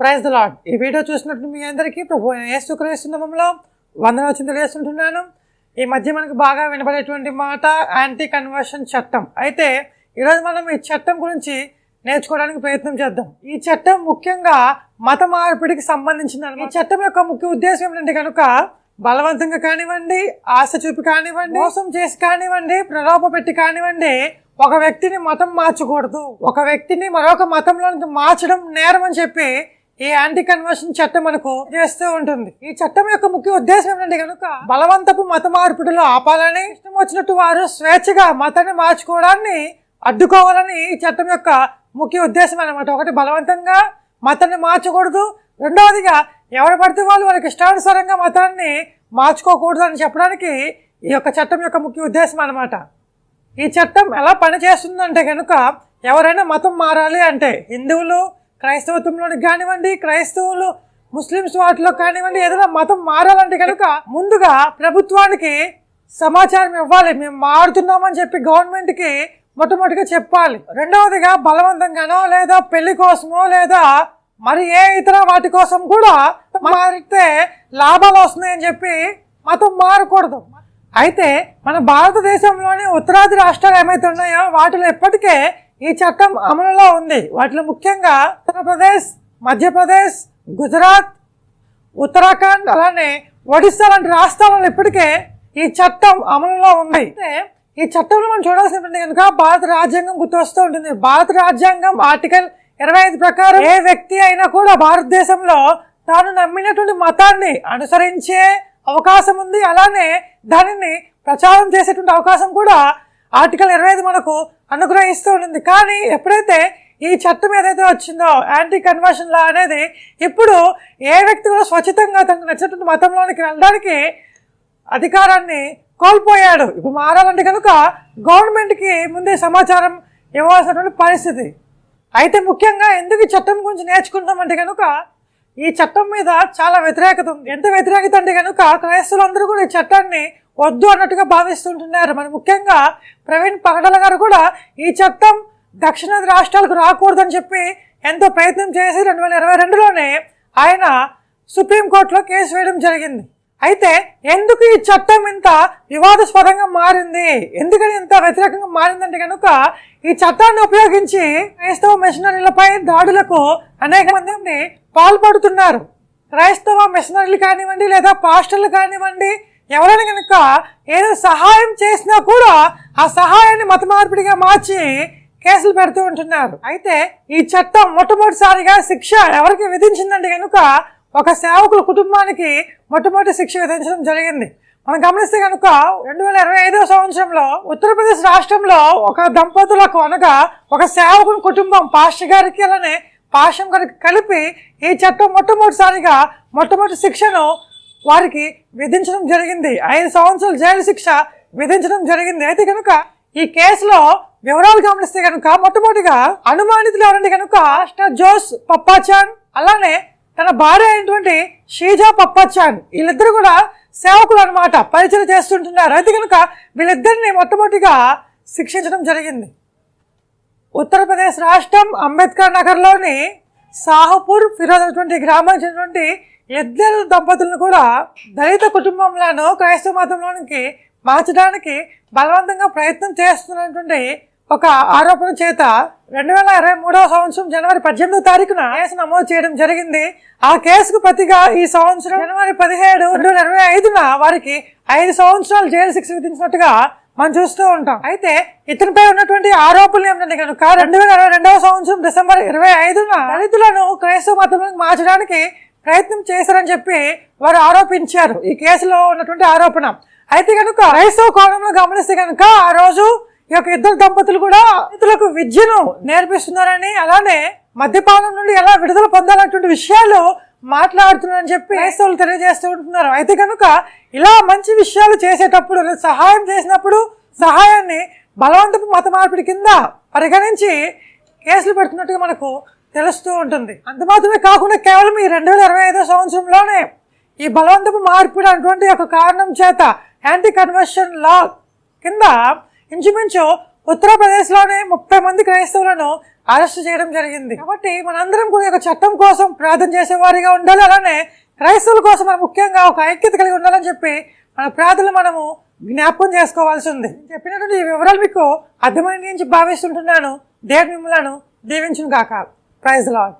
Praise the Lord ఈ video చూసినట్టు మీ అందరికీ ప్రభు యేసుక్రీస్తునామంలో వందనవచనం తెలియజేస్తుంటున్నాను ఈ మధ్య మనకు బాగా వినబడేటువంటి మాట యాంటీ కన్వర్షన్ చట్టం. అయితే ఈరోజు మనం ఈ చట్టం గురించి నేర్చుకోవడానికి ప్రయత్నం చేద్దాం. ఈ చట్టం ముఖ్యంగా మత మార్పిడికి సంబంధించిన ఈ చట్టం యొక్క ముఖ్య ఉద్దేశం ఏంటంటే కనుక బలవంతంగా కానివ్వండి ఆశ చూపి కానివ్వండి మోసం చేసి కానివ్వండి ప్రలోభ పెట్టి కానివ్వండి ఒక వ్యక్తిని మతం మార్చకూడదు. ఒక వ్యక్తిని మరొక మతంలోనికి మార్చడం నేరం అని చెప్పి ఈ యాంటీ కన్వర్షన్ చట్టం మనకు చేస్తూ ఉంటుంది. ఈ చట్టం యొక్క ముఖ్య ఉద్దేశం ఏంటంటే కనుక బలవంతపు మత మార్పిడిలో ఆపాలని ఇష్టం వచ్చినట్టు వారు స్వేచ్ఛగా మతాన్ని మార్చుకోవడాన్ని అడ్డుకోవాలని ఈ చట్టం యొక్క ముఖ్య ఉద్దేశం అనమాట ఒకటి బలవంతంగా మతాన్ని మార్చకూడదు. రెండవదిగా ఎవరు పడితే వాళ్ళు వాళ్ళకి ఇష్టానుసారంగా మతాన్ని మార్చుకోకూడదు అని చెప్పడానికి ఈ యొక్క చట్టం యొక్క ముఖ్య ఉద్దేశం అనమాట ఈ చట్టం ఎలా పనిచేస్తుందంటే కనుక ఎవరైనా మతం మారాలి అంటే హిందువులు క్రైస్తవత్వంలోని కానివ్వండి క్రైస్తవులు ముస్లిమ్స్ వాటిలో కానివ్వండి ఏదైనా మతం మారాలంటే కనుక ముందుగా ప్రభుత్వానికి సమాచారం ఇవ్వాలి. మేము మారుతున్నామని చెప్పి గవర్నమెంట్కి మొట్టమొదటిగా చెప్పాలి. రెండవదిగా బలవంతంగానో లేదా పెళ్ళి కోసమో లేదా మరి ఏ ఇతర వాటి కోసం కూడా మారితే లాభాలు వస్తున్నాయని చెప్పి మతం మారకూడదు. అయితే మన భారతదేశంలోని ఉత్తరాది రాష్ట్రాలు ఏమైతే ఉన్నాయో వాటిలో ఇప్పటికే ఈ చట్టం అమలులో ఉంది. వాటిలో ముఖ్యంగా ఉత్తరప్రదేశ్ మధ్యప్రదేశ్ గుజరాత్ ఉత్తరాఖండ్ అలానే ఒడిస్సా లాంటి రాష్ట్రాలలో ఇప్పటికే ఈ చట్టం అమలులో ఉంది. అయితే ఈ చట్టంలో మనం చూడాల్సినటువంటి కనుక భారత రాజ్యాంగం గుర్తొస్తూ ఉంటుంది. భారత రాజ్యాంగం ఆర్టికల్ ఇరవై ఐదు ప్రకారం ఏ వ్యక్తి అయినా కూడా భారతదేశంలో తాను నమ్మినటువంటి మతాన్ని అనుసరించే అవకాశం ఉంది. అలానే దానిని ప్రచారం చేసేటువంటి అవకాశం కూడా ఆర్టికల్ ఇరవై ఐదు మనకు అనుగ్రహిస్తూ ఉంటుంది కానీ ఎప్పుడైతే ఈ చట్టం ఏదైతే వచ్చిందో యాంటీ కన్వర్షన్ లా అనేది ఇప్పుడు ఏ వ్యక్తి కూడా స్వచ్ఛతంగా తనకు నచ్చినటువంటి మతంలోనికి వెళ్ళడానికి అధికారాన్ని కోల్పోయాడు. ఇప్పుడు మారాలంటే కనుక గవర్నమెంట్కి ముందే సమాచారం ఇవ్వాల్సినటువంటి పరిస్థితి. అయితే ముఖ్యంగా ఎందుకు ఈ చట్టం గురించి నేర్చుకుంటామంటే కనుక ఈ చట్టం మీద చాలా వ్యతిరేకత ఉంది. ఎంత వ్యతిరేకత అంటే కనుక క్రైస్తవులందరూ కూడా ఈ చట్టాన్ని వద్దు అన్నట్టుగా భావిస్తుంటున్నారు. మరి ముఖ్యంగా ప్రవీణ్ పగడల గారు కూడా ఈ చట్టం దక్షిణాది రాష్ట్రాలకు రాకూడదని చెప్పి ఎంతో ప్రయత్నం చేసి రెండు వేల ఇరవై రెండులోనే ఆయన సుప్రీంకోర్టులో కేసు వేయడం జరిగింది. అయితే ఎందుకు ఈ చట్టం ఇంత వివాదాస్పదంగా మారింది? ఎందుకని ఇంత వ్యతిరేకంగా మారిందంటే కనుక ఈ చట్టాన్ని ఉపయోగించి క్రైస్తవ మిషనరీలపై దాడులకు అనేక మంది పాల్పడుతున్నారు. క్రైస్తవ మిషనరీలు కానివ్వండి లేదా పాస్టర్లు కానివ్వండి ఎవరైనా కనుక ఏదో సహాయం చేసినా కూడా ఆ సహాయాన్ని మత మార్పిడిగా మార్చి కేసులు పెడుతూ ఉంటున్నారు. అయితే ఈ చట్టం మొట్టమొదటిసారిగా శిక్ష ఎవరికి విధించిందంటే కనుక ఒక సేవకుల కుటుంబానికి మొట్టమొదటి శిక్ష విధించడం జరిగింది. మనం గమనిస్తే కనుక రెండు వేల ఇరవై ఐదవ సంవత్సరంలో ఉత్తరప్రదేశ్ రాష్ట్రంలో ఒక దంపతులకు అనగా ఒక సేవకుని కుటుంబం పాష గారికి అలానే పాషం గారికి కలిపి ఈ చట్టం మొట్టమొదటిసారిగా మొట్టమొదటి శిక్షను వారికి విధించడం జరిగింది. ఐదు సంవత్సరాల జైలు శిక్ష విధించడం జరిగింది. అయితే కనుక ఈ కేసులో వివరాలు గమనిస్తే కనుక మొట్టమొదటిగా అనుమానితులు ఎవరంటే కనుక జోస్ పప్పాచాన్ అలానే తన భార్య అయినటువంటి షీజా పప్పాచాన్. వీళ్ళిద్దరు కూడా సేవకులు అనమాట పరిచయం చేస్తుంటున్నారు. అయితే కనుక వీళ్ళిద్దరిని మొట్టమొదటిగా శిక్షించడం జరిగింది. ఉత్తరప్రదేశ్ రాష్ట్రం అంబేద్కర్ నగర్లోని సాహుపూర్ ఫిరోజ్ అటువంటి గ్రామానికి చెందినటువంటి ఇద్దరు దంపతులను కూడా దళిత కుటుంబంలోను క్రైస్తవ మతంలోనికి మార్చడానికి బలవంతంగా ప్రయత్నం చేస్తున్నటువంటి ఒక ఆరోపణ చేత రెండు వేల ఇరవై మూడవ సంవత్సరం జనవరి పద్దెనిమిదో తారీఖున కేసు నమోదు చేయడం జరిగింది. ఆ కేసుకు ప్రతిగా ఈ సంవత్సరం జనవరి పదిహేడు రెండు వేల ఇరవై ఐదున వారికి ఐదు సంవత్సరాలు జైలు శిక్ష విధించినట్టుగా మనం చూస్తూ ఉంటాం. అయితే ఇతనిపై ఉన్నటువంటి ఆరోపణలు ఏమిటంటే కనుక రెండు వేల ఇరవై రెండవ సంవత్సరం డిసెంబర్ ఇరవై ఐదున దళితులను క్రైస్తవ మతంలోకి మార్చడానికి ప్రయత్నం చేశారని చెప్పి వారు ఆరోపించారు. ఈ కేసులో ఉన్నటువంటి ఆరోపణ. అయితే కనుక క్రైస్తవ కోణంలో గమనిస్తే కనుక ఆ రోజు ఈ యొక్క ఇద్దరు దంపతులు కూడా ఇతరులకు విద్యను నేర్పిస్తున్నారని అలానే మద్యపానం నుండి ఎలా విడుదల పొందాలన్నటువంటి విషయాలు మాట్లాడుతున్నారని చెప్పి క్రైస్తవులు తెలియజేస్తూ ఉంటున్నారు. అయితే కనుక ఇలా మంచి విషయాలు చేసేటప్పుడు సహాయం చేసినప్పుడు సహాయాన్ని బలవంతపు మత మార్పిడి కింద పరిగణించి కేసులు పెడుతున్నట్టుగా మనకు తెలుస్తూ ఉంటుంది. అంత మాత్రమే కాకుండా కేవలం ఈ రెండు వేల ఇరవై ఐదో సంవత్సరంలోనే ఈ బలవంతపు మార్పిడి అటువంటి ఒక కారణం చేత యాంటీ కన్వర్షన్ లా కింద ఇంచుమించు ఉత్తరప్రదేశ్లోనే ముప్పై మంది క్రైస్తవులను అరెస్ట్ చేయడం జరిగింది. కాబట్టి మనందరం కూడా ఒక చట్టం కోసం ప్రార్థన చేసేవారిగా ఉండాలి. అలానే క్రైస్తవుల కోసం మనం ముఖ్యంగా ఒక ఐక్యత కలిగి ఉండాలని చెప్పి మన ప్రార్థనలు మనము జ్ఞాపకం చేసుకోవాల్సి ఉంది. చెప్పినటువంటి ఈ వివరాలు మీకు అర్థమైంది నుంచి భావిస్తుంటున్నాను. దేవుడు మిమ్మలను దీవించును కాక ప్రైజ్ లాడ్